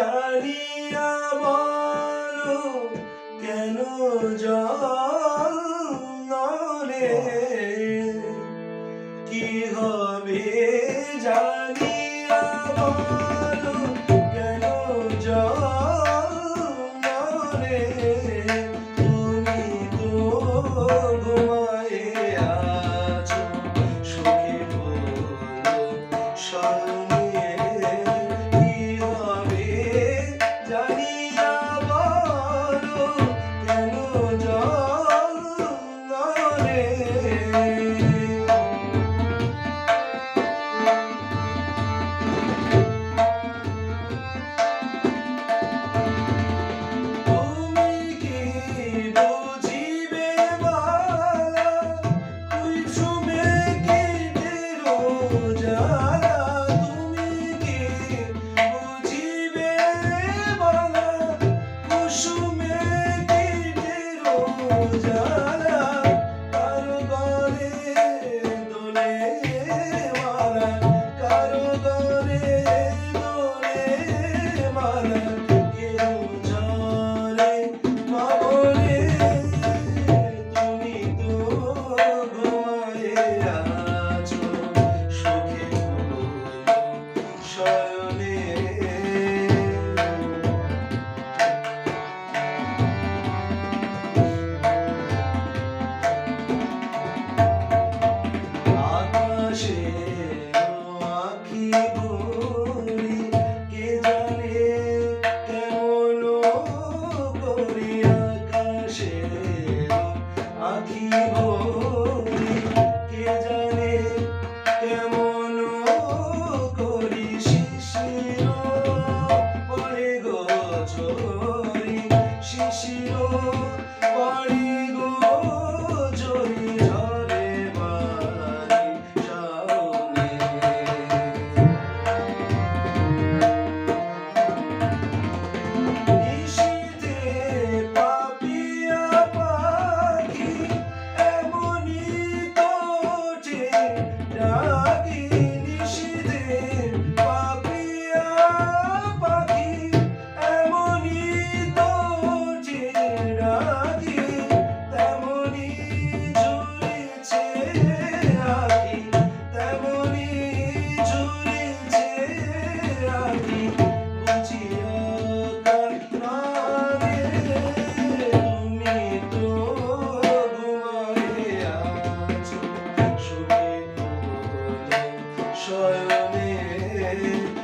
জানিয়া বলো কেন জলে কি হবে? জানি বলো কেন জলে Música পাখি হই কে জানে কেমন করি শিশির পরে শিশির পরে I Oh,